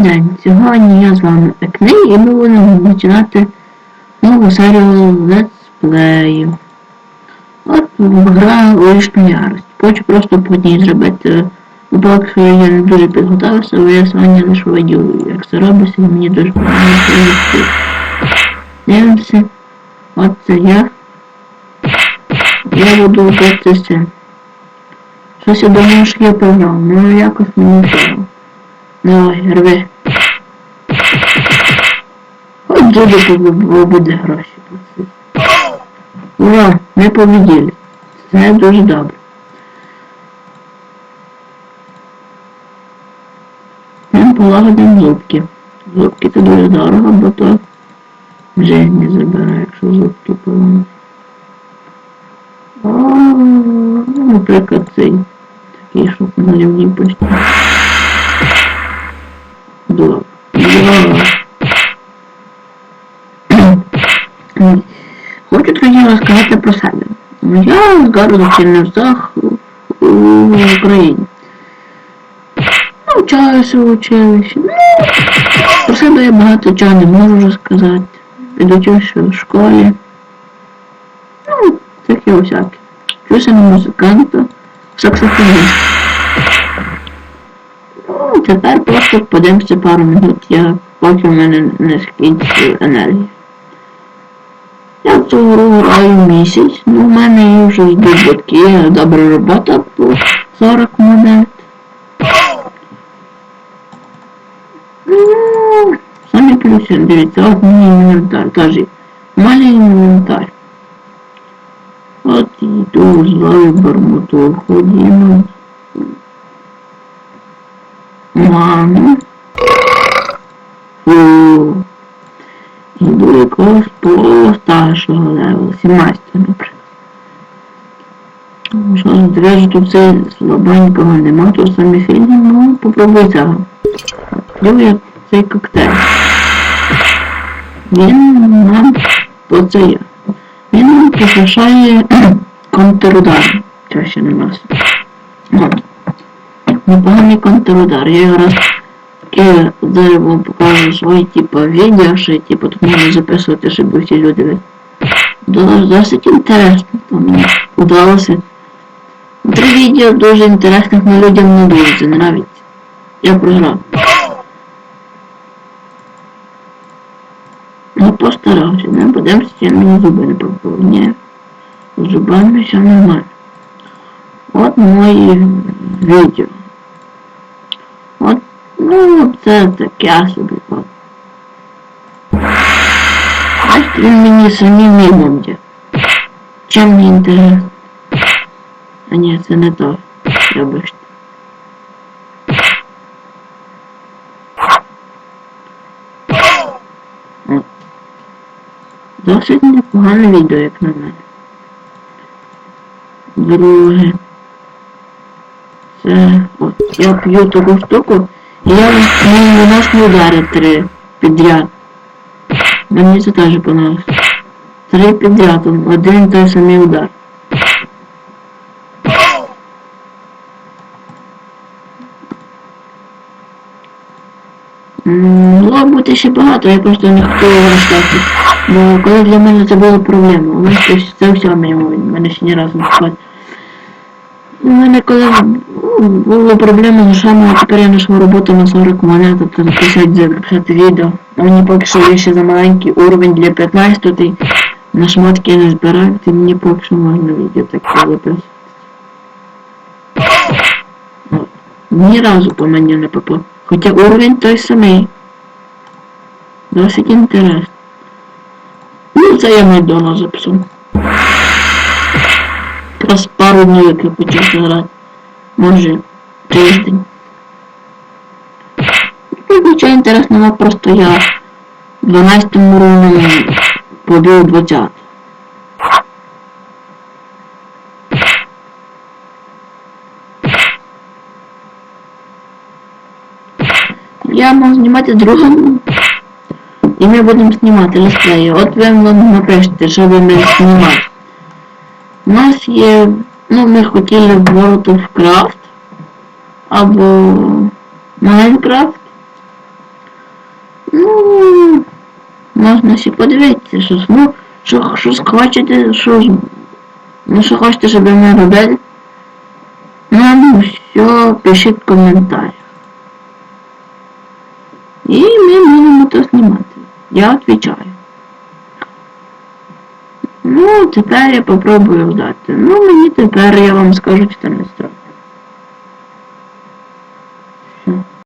день! Сьогодні я з вами Екни і ми будемо починати нову серію летсплеїв. От гра лишню ярость. Хочу просто по ній зробити. Ну, я не дуже підготувався, бо я сьогодні лише видів, як це робиться, і мені дуже подобається. Дивимося. От це я. Я буду робити це. Щось я думаю, що я програв, ну якось мені впало. Давай, рви. Дуже бо буде гроші. Ура, ми победили. Це дуже добре. Ми полагодимо зубки. Зубки це дуже дорого, бо то вже не забирає, якщо зубки поламати. Ну, наприклад, цей такий, щоб на рівні почти. Добре. Добре. Хочу трохи розказати про себе. Я з городу Чернівцях у Україні. Навчаюся в училищі. Ну, про себе я багато чого не можу розказати. Підучуся в школі. Ну, таке всяке. Вчуся на музиканта, саксофоніст. Ну, тепер просто подивимося пару минут, я, поки в мене не скінчиться енергія. Я в цю гру граю місяць, ну в мене вже йдуть батьки, добра робота по 40 монет. Ну, самі плюси, дивіться, от мій інвентар, каже, маленький інвентар. От йду злою бермуту, ходімо. Ману. Якогось по старшого левела, 17 наприклад. Що ж, двері тут це слабенького нема, то самі фільми, ну попробуй цього. Я цей коктейль. Він нам оце є. Він нам приглашає контрудар. Ще не. От. Непоганий контрудар. Я його раз таке зараз вам покажу свої типу відео, що типу тут можна записувати, щоб всі люди Досить інтересно. Там удалося. Три відео дуже інтересних, але людям не дуже це. Я програв. Ну постарався, не чи я мені зуби не пропали. Ні. З зубами все нормально. От мої відео. Ну, це таке собі. Бачите, він мені самі мімом є. Чим мені інтересно? А ні, це не то. Вибачте. От. Досить непогане відео, як на мене. Друге. Це от я п'ю таку штуку, я мені наносні удари три підряд. Мені це теж понравилось. Три підряд, один той самий удар. Могло бути ще багато, я просто не хотіла розказати. Бо коли для мене це було проблема, у щось- це все в мене ще ні разу не схватить. У мене коли ну, була проблема з грошами, а тепер я знайшла роботу на 40 монет, тобто записати, записати відео. А мені поки що є ще за маленький уровень для 15, ти на шматки не збираю, ти мені поки що можна відео таке записувати. От. Ні разу по мені не попав. Хоча уровень той самий. Досить інтересно. Ну, це я недавно записав. Якраз пару днів, як я почав грати. Може, тиждень. Ну, нічого інтересного, просто я в 12 рівні побив 20. Я мав знімати другим. І ми будемо знімати летсплеї. От ви нам напишете, що ви ми знімати. У нас є, ну ми хотіли в World of Craft або Minecraft. Ну, можна ще подивитися, що, ну, що, що ж хочете, що ж, ну, що хочете, щоб ми робили. Ну, все, пишіть в коментарях. І ми будемо то знімати. Я відповідаю. Ну, тепер я попробую дати. Ну, мені тепер я вам скажу 14 років.